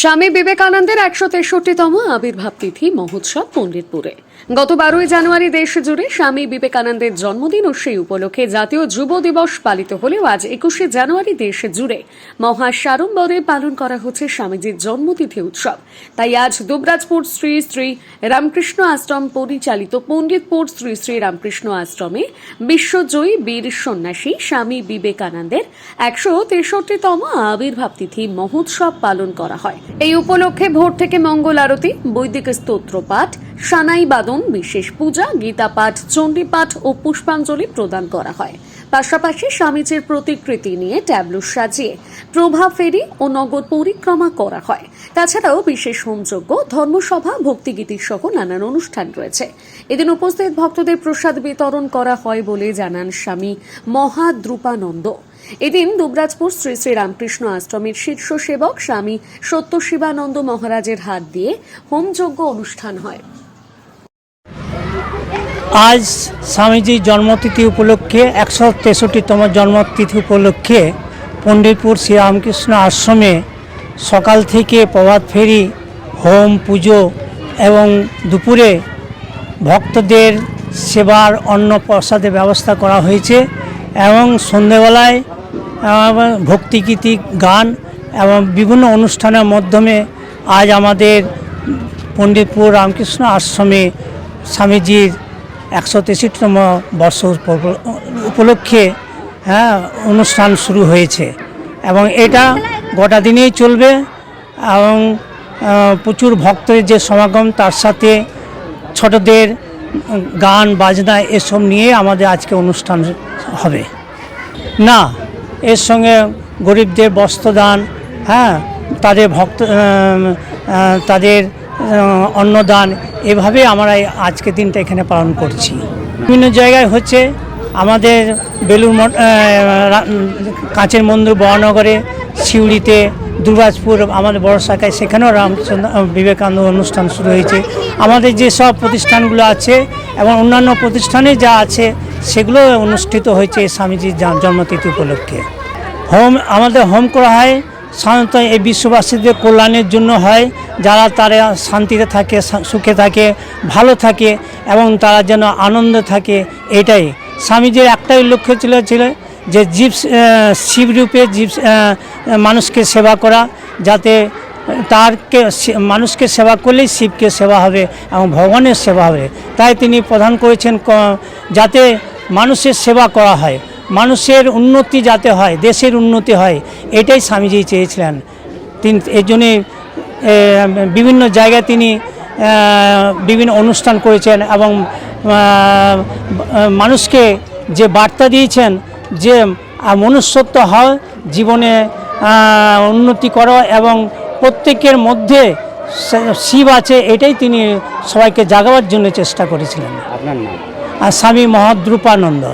স্বামী বিবেকানন্দের একশো তেষট্টিতম আবির্ভাব তিথি মহোৎসব পণ্ডিতপুরে। গত বারোই জানুয়ারি দেশ জুড়ে স্বামী বিবেকানন্দের জন্মদিন ও সেই উপলক্ষে জাতীয় যুব দিবস পালিত হলেও আজ একুশে জানুয়ারি দেশ জুড়ে মহা সাড়ম্বরে পালন করা হচ্ছে স্বামীজির জন্মতিথি উৎসব। তাই আজ দুবরাজপুর শ্রী শ্রী রামকৃষ্ণ আশ্রম পরিচালিত পণ্ডিতপুর শ্রী শ্রী রামকৃষ্ণ আশ্রমে বিশ্বজয়ী বীর সন্ন্যাসী স্বামী বিবেকানন্দের একশো তেষট্টিতম আবির্ভাব তিথি মহোৎসব পালন করা হয়। এই উপলক্ষে ভোর থেকে মঙ্গল আরতি, বৈদিক স্তোত্র পাঠ সানাই বাদন, বিশেষ পূজা, গীতা পাঠ, চণ্ডী পাঠ ও পুষ্পাঞ্জলি প্রদান করা হয়। পাশাপাশি স্বামীজির প্রতিকৃতি নিয়ে ট্যাবলো সাজিয়ে প্রভা ফেরি ও নগর পরিক্রমা করা হয়। তাছাড়াও বিশেষ হোমযজ্ঞ, ধর্মসভা ভক্তিগীতি সহ নানান অনুষ্ঠান রয়েছে। এদিন উপস্থিত ভক্তদের প্রসাদ বিতরণ করা হয় বলে জানান স্বামী মহাদ্রুপানন্দ। এদিন দুবরাজপুর শ্রী শ্রী রামকৃষ্ণ আশ্রমের শীর্ষ সেবক স্বামী সত্যশিবানন্দ মহারাজের হাত দিয়ে হোমযজ্ঞ অনুষ্ঠান হয়। আজ স্বামীজির জন্মতিথি উপলক্ষে একশো তেষট্টিতম জন্মতিথি উপলক্ষে পণ্ডিতপুর শ্রীরামকৃষ্ণ আশ্রমে সকাল থেকে প্রভাত ফেরি, হোম পুজো এবং দুপুরে ভক্তদের সেবার অন্ন প্রসাদের ব্যবস্থা করা হয়েছে এবং সন্ধেবেলায় ভক্তিগীতি গান এবং বিভিন্ন অনুষ্ঠানের মাধ্যমে আজ আমাদের পণ্ডিতপুর রামকৃষ্ণ আশ্রমে স্বামীজির একশো তেষট্টিতম বর্ষ উপলক্ষে হ্যাঁ অনুষ্ঠান শুরু হয়েছে। এবং এটা গোটা দিনেই চলবে এবং প্রচুর ভক্তের যে সমাগম, তার সাথে ছোটদের গান, বাজনা এসব নিয়ে আমাদের আজকে অনুষ্ঠান হবে। না, এর সঙ্গে গরিবদের বস্ত্রদান হ্যাঁ তাদের ভক্ত তাদের অন্নদান এভাবে আমরা এই আজকের দিনটা এখানে পালন করছি। বিভিন্ন জায়গায় হচ্ছে আমাদের বেলুর কাঁচের মন্দির বরানগরে সিউড়িতে দুর্গাজপুর আমাদের বড় শাখায়, সেখানেও রামচন্দ্র বিবেকানন্দ অনুষ্ঠান শুরু হয়েছে। আমাদের যে সব প্রতিষ্ঠানগুলো আছে এবং অন্যান্য প্রতিষ্ঠানে যা আছে, সেগুলো অনুষ্ঠিত হয়েছে স্বামীজির জন্মতিথি উপলক্ষে। হোম, আমাদের হোম করা হয় সাধারণত এই বিশ্ববাসীদের কল্যাণের জন্য হয়, যারা তারা শান্তিতে থাকে সুখে থাকে, ভালো থাকে এবং তারা যেন আনন্দ থাকে, এটাই। স্বামীজির একটাই লক্ষ্য ছিল ছিল যে জীব শিবরূপে জীব মানুষকে সেবা করা, যাতে তারকে মানুষকে সেবা করলেই শিবকে সেবা হবে এবং ভগবানের সেবা হবে। তাই তিনি প্রধান করেছেন যাতে মানুষের সেবা করা হয়। মানুষের উন্নতি যাতে হয় দেশের উন্নতি হয় এটাই স্বামীজি চেয়েছিলেন। তিনি এর জন্যে বিভিন্ন জায়গায় তিনি বিভিন্ন অনুষ্ঠান করেছেন এবং মানুষকে যে বার্তা দিয়েছেন যে মনুষ্যত্ব হয় জীবনে উন্নতি করো এবং প্রত্যেকের মধ্যে শিব আছে এটাই তিনি সবাইকে জাগাবার জন্য চেষ্টা করেছিলেন। আপনার নাম? আর স্বামী মহাদ্রুপানন্দ।